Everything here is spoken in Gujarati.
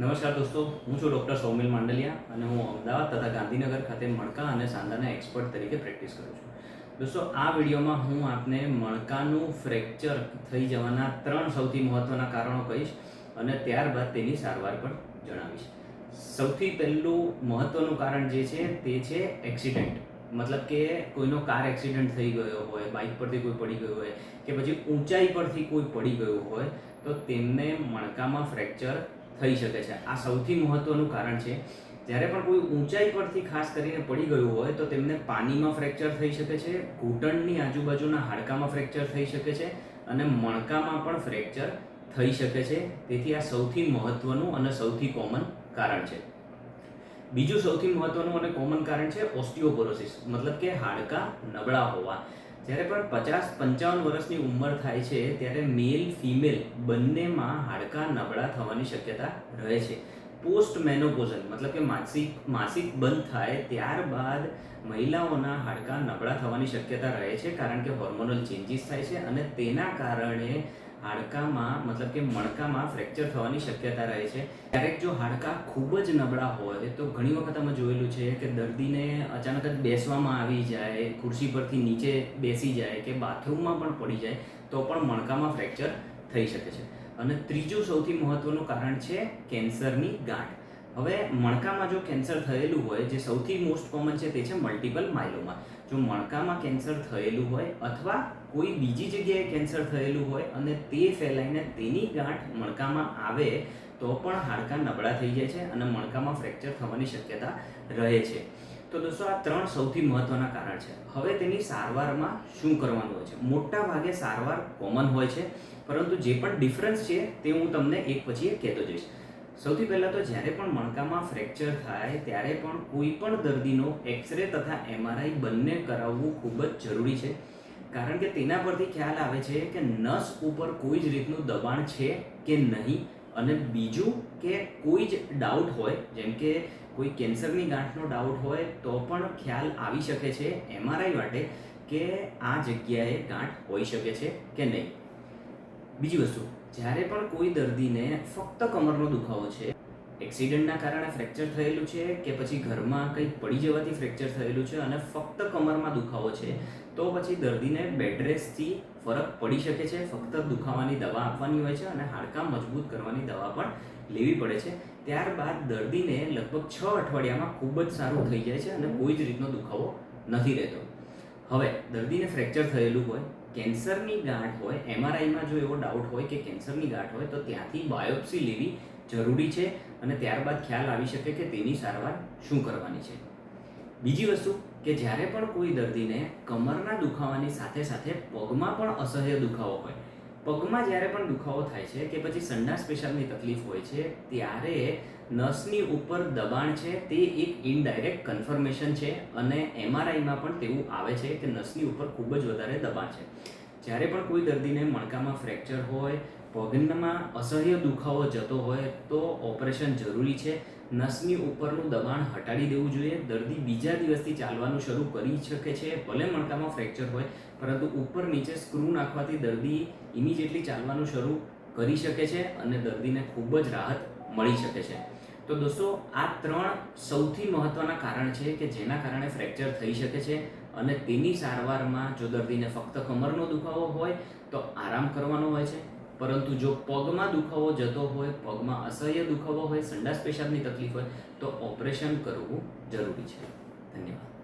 નમસ્કાર દોસ્તો, હું છું ડૉક્ટર સૌમિલ માંડલિયા અને હું અમદાવાદ તથા ગાંધીનગર ખાતે મણકા અને સાંધાના એક્સપર્ટ તરીકે પ્રેક્ટિસ કરું છું. દોસ્તો, આ વિડીયોમાં હું આપને મણકાનું ફ્રેક્ચર થઈ જવાના ત્રણ સૌથી મહત્ત્વના કારણો કહીશ અને ત્યારબાદ તેની સારવાર પણ જણાવીશ. સૌથી પહેલું મહત્ત્વનું કારણ જે છે તે છે એક્સિડન્ટ મતલબ કે કોઈનો કાર એક્સિડન્ટ થઈ ગયો હોય બાઇક પરથી કોઈ પડી ગયો હોય કે પછી ઊંચાઈ પરથી કોઈ પડી ગયું હોય, તો તેમને મણકામાં ફ્રેક્ચર થઈ શકે છે. આ સૌથી મહત્ત્વનું કારણ છે, જ્યારે પણ કોઈ ઊંચાઈ પરથી ખાસ કરીને પડી ગયું હોય તો તેમને પાણીમાં ફ્રેક્ચર થઈ શકે છે, ઘૂંટણની આજુબાજુના હાડકામાં ફ્રેક્ચર થઈ શકે છે અને મણકામાં પણ ફ્રેક્ચર થઈ શકે છે. તેથી આ સૌથી મહત્ત્વનું અને સૌથી કોમન કારણ છે. બીજું સૌથી મહત્ત્વનું અને કોમન કારણ છે ઓસ્ટિયોપોરોસિસ મતલબ કે હાડકા નબળા હોવા. જ્યારે પણ પચાસ પંચાવન વર્ષની ઉંમર થાય છે, ત્યારે મેલ ફિમેલ બંનેમાં હાડકાં નબળા થવાની શક્યતા રહે છે. પોસ્ટ મેનોપોઝન મતલબ કે માસિક માસિક બંધ થાય ત્યારબાદ મહિલાઓના હાડકાં નબળા થવાની શક્યતા રહે છે, કારણ કે હોર્મોનલ ચેન્જીસ થાય છે અને તેના કારણે હાડકામાં, મતલબ કે મણકામાં ફ્રેક્ચર થવાની શક્યતા રહે છે. ક્યારેક જો હાડકાં ખૂબ જ નબળા હોય, તો ઘણી વખત અમે જોયેલું છે કે દર્દીને અચાનક જ બેસવામાં આવી જાય, ખુરશી પરથી નીચે બેસી જાય કે બાથરૂમમાં પણ પડી જાય, તો પણ મણકામાં ફ્રેક્ચર થઈ શકે છે. અને ત્રીજું સૌથી મહત્ત્વનું કારણ છે કેન્સરની ગાંઠ. હવે મણકામાં જો કેન્સર થયેલું હોય, જે સૌથી મોસ્ટ કોમન છે તે છે મલ્ટિપલ માયલોમા જો મણકામાં કેન્સર થયેલું હોય અથવા કોઈ બીજી જગ્યાએ કેન્સર થયેલું હોય અને તે ફેલાઈને તેની ગાંઠ મણકામાં આવે, તો પણ હાડકાં નબળા થઈ જાય છે અને મણકામાં ફ્રેક્ચર થવાની શક્યતા રહે છે. તો દોસ્તો, આ ત્રણ સૌથી મહત્ત્વના કારણ છે. હવે તેની સારવારમાં શું કરવાનું હોય છે? મોટા ભાગે સારવાર કોમન હોય છે, પરંતુ જે પણ ડિફરન્સ છે તે હું તમને એક પછી એક કહેતો જઈશ. સૌથી પહેલાં તો જ્યારે પણ મણકામાં ફ્રેક્ચર થાય, ત્યારે પણ કોઈ પણ દર્દીનો એક્સરે તથા એમઆરઆઈ બંને કરાવવું ખૂબ જ જરૂરી છે. કારણ કે તેના પરથી ખ્યાલ આવે છે કે નસ ઉપર કોઈ જ રીતનું દબાણ છે કે નહીં અને બીજું કે કોઈ જ ડાઉટ હોય, જેમ કે કોઈ કેન્સરની ગાંઠનો ડાઉટ હોય, તો પણ ખ્યાલ આવી શકે છે એમઆરઆઈ માટે કે આ જગ્યાએ ગાંઠ હોઈ શકે છે કે નહીં. બીજી વસ્તુ, જ્યારે પણ કોઈ દર્દીને ફક્ત કમરનો દુખાવો છે એક્સિડન્ટના કારણે ફ્રેક્ચર થયેલું છે કે પછી ઘરમાં કંઈક પડી જવાથી ફ્રેક્ચર થયેલું છે અને ફક્ત કમરમાં દુખાવો છે, તો પછી દર્દીને બેડરેસ્ટથી ફરક પડી શકે છે. ફક્ત દુખાવાની દવા આપવાની હોય છે અને હાડકાં મજબૂત કરવાની દવા પણ લેવી પડે છે. ત્યારબાદ દર્દીને લગભગ છ અઠવાડિયામાં ખૂબ જ સારું થઈ જાય છે અને કોઈ જ રીતનો દુખાવો નથી રહેતો. હવે દર્દીને ફ્રેક્ચર થયેલું હોય કેન્સરની ગાંઠ હોય એમઆરઆઈમાં જો એવો ડાઉટ હોય કે કેન્સરની ગાંઠ હોય, તો ત્યાંથી બાયોપ્સી લેવી જરૂરી છે અને ત્યારબાદ ખ્યાલ આવી શકે કે તેની સારવાર શું કરવાની છે. બીજી વસ્તુ કે જ્યારે પણ કોઈ દર્દીને કમરના દુખાવાની સાથે સાથે પગમાં પણ અસહ્ય દુખાવો હોય પગમાં જ્યારે પણ દુખાવો થાય છે કે પછી સંડાસ પેશાબની તકલીફ હોય છે, ત્યારે નસની ઉપર દબાણ છે તે એક ઇનડાયરેક્ટ કન્ફર્મેશન છે અને એમઆરઆઈમાં પણ તેવું આવે છે કે નસની ઉપર ખૂબ જ વધારે દબાણ છે. જ્યારે પણ કોઈ દર્દીને મણકામાં ફ્રેક્ચર હોય પગમાં અસહ્ય દુખાવો જતો હોય તો ઓપરેશન જરૂરી છે. નસની ઉપરનું દબાણ હટાડી દેવું જોઈએ. દર્દી બીજા દિવસથી ચાલવાનું શરૂ કરી શકે છે. ભલે મણકામાં ફ્રેક્ચર હોય, પરંતુ ઉપર નીચે સ્ક્રૂ નાખવાથી દર્દી ઇમિજિએટલી ચાલવાનું શરૂ કરી શકે છે અને દર્દીને ખૂબ જ રાહત મળી શકે છે. તો દોસ્તો, આ ત્રણ સૌથી મહત્ત્વના કારણ છે કે જેના કારણે ફ્રેક્ચર થઈ શકે છે અને તેની સારવારમાં જો દર્દીને ફક્ત કમરનો દુખાવો હોય, તો આરામ કરવાનો હોય છે. પરંતુ જો પગમાં દુખાવો જતો હોય, પગમાં અસહ્ય દુખાવો હોય, સંડાસ પેશાબની તકલીફ હોય, તો ઓપરેશન કરવું જરૂરી છે. ધન્યવાદ.